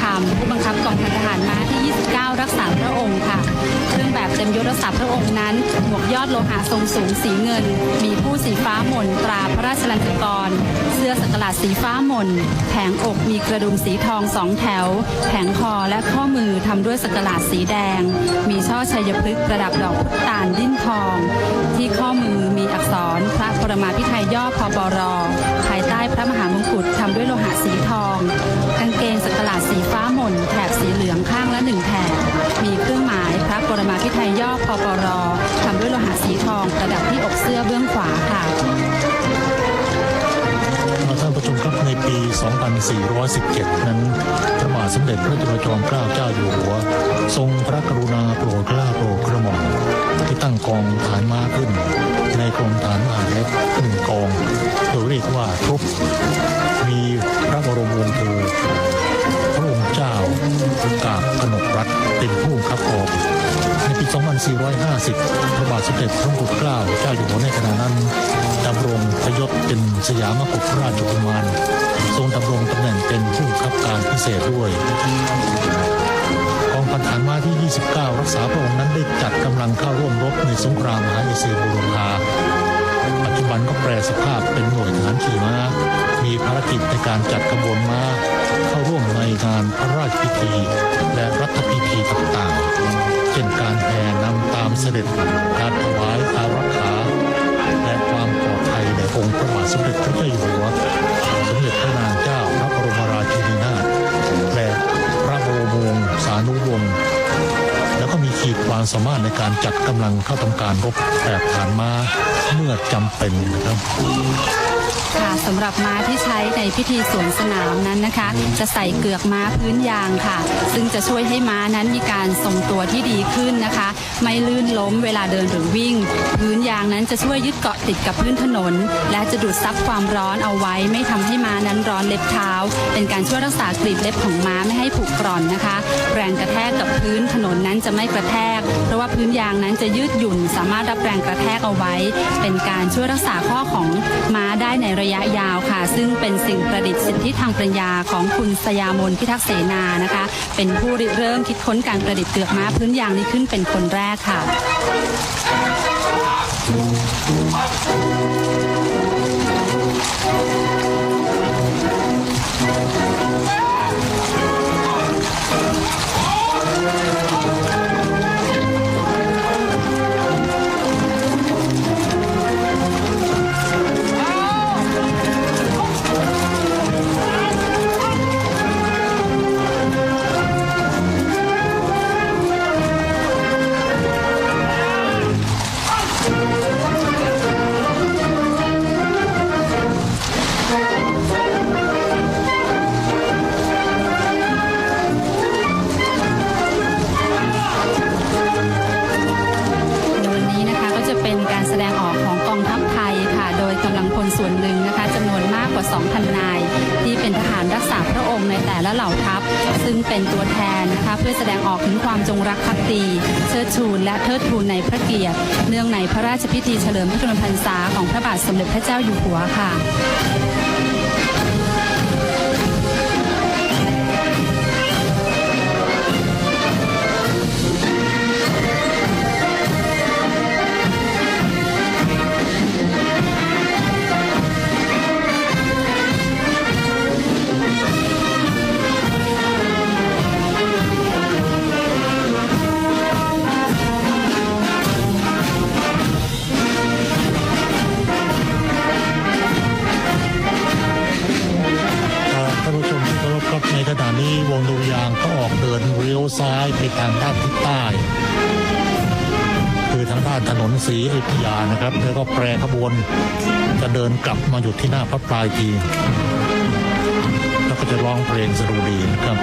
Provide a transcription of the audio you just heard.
คำผู้บังคับกองพันทหารม้าที่ 29 รักษาพระองค์ค่ะ เครื่องแบบเต็มยศรักษาพระองค์นั้น หมวกยอดโลหะทรงสูงสีเงิน มีผู้สีฟ้าหม่นตราพระราชลันจกร เสื้อสักหลาดสีฟ้าหม่น แผงอกมีกระดุมสีทองสองแถว แผงคอและข้อมือทำด้วยสักหลาดสีแดง มีช่อชัยพฤกษ์ประดับดอกพุตาลดิ้นทอง ที่ข้อมือมีอักษรพระปรมาพิไทยย่อพบร กุฎทำด้วยโลหะสีทอง กางเกงสักหลาดสีฟ้าหม่นแถบสีเหลืองข้างละหนึ่งแถบ มีเครื่องหมายพระปรมาภิไธยย่อพปรทำด้วยโลหะสีทองประดับที่อกเสื้อเบื้องขวาค่ะท่านผู้ชมครับในปี 2417 นั้นพระบาทสมเด็จพระจุลจอมเกล้าเจ้าอยู่หัว ทรงพระกรุณาโปรดเกล้าโปรดกระหม่อมที่ตั้งกองฐานม้าขึ้น ในกรมฐานมหาเล็กหนึ่งกองโดยเรียกว่าทรุป มีพระบรมวงศ์เธอพระองค์เจ้ากาบกนกรัฐเป็นผู้บังคับกองในปี 2450 พระบาทสมเด็จพระมงกุฎเกล้าเจ้าอยู่หัวในขณะนั้นดำรงพยศเป็นสยามกุฎราชกุมารทรงดำรงตำแหน่งเป็นผู้บังคับการพิเศษด้วยกองพันฐานม้าที่ 29 รักษาพระองค์นั้นได้จัดกำลังเข้าร่วมรบในสงครามมหาเอเชียบูรพา บันก็แปลสภาพเป็นหน่วยทหารขี่ม้า มีภารกิจในการจัดขบวนม้า เข้าร่วมในงานพระราชพิธี และรัฐพิธีต่างๆ เช่นการแห่นำตามเสด็จการถวายอารักขา และความปลอดภัยในองค์พระบาทสมเด็จพระเจ้าอยู่หัวสมเด็จพระนางเจ้าพระบรมราชินีนาถและพระบรมวงศานุวงศ์ ขีดความสามารถในการจัดกำลังเข้าทำการรบแบบฐานมาเมื่อจำเป็นนะครับ ค่ะสำหรับม้าที่ใช้ในพิธีสวนสนามนั้นนะคะ จะใส่เกือกม้าพื้นยางค่ะ ซึ่งจะช่วยให้ม้านั้นมีการทรงตัวที่ดีขึ้นนะคะ ไม่ลื่นล้มเวลาเดินหรือวิ่ง พื้นยางนั้นจะช่วยยึดเกาะติดกับพื้นถนน และจะดูดซับความร้อนเอาไว้ ไม่ทำให้ม้านั้นร้อนเล็บเท้า เป็นการช่วยรักษากรีบเล็บของม้าไม่ให้ผุกร่อนนะคะ แรงกระแทกกับพื้นถนนนั้นจะไม่กระแทก เพราะว่าพื้นยางนั้นจะยืดหยุ่น สามารถรับแรงกระแทกเอาไว้ เป็นการช่วยรักษาข้อของม้าได้ในระยะยาวค่ะ ซึ่งเป็นสิ่งประดิษฐ์สิทธิทางปรัญญาของคุณสยามนพิทักษ์เสนานะคะ เป็นผู้ริเริ่มคิดค้นการประดิษฐ์เกือกม้าพื้นยางนี้ขึ้นเป็นคนแรกค่ะ และเหล่าทัพ ซึ่งเป็นตัวแทนนะคะเพื่อแสดงออกถึงความจงรักภักดีเชิดชูและเทิดทูนในพระเกียรติเนื่องในพระราชพิธีเฉลิมพระชนมพรรษาของพระบาทสมเด็จพระเจ้าอยู่หัวค่ะ นี้วงดุริยางก็ออกเดินเลี้ยวซ้ายไปทางด้านทิศใต้ คือทางด้านถนนศรีอยุธยานะครับ แล้วก็แปรขบวน จะเดินกลับมาหยุดที่หน้าพระปลายที แล้วก็จะร้องเพลงสรุดีนะครับ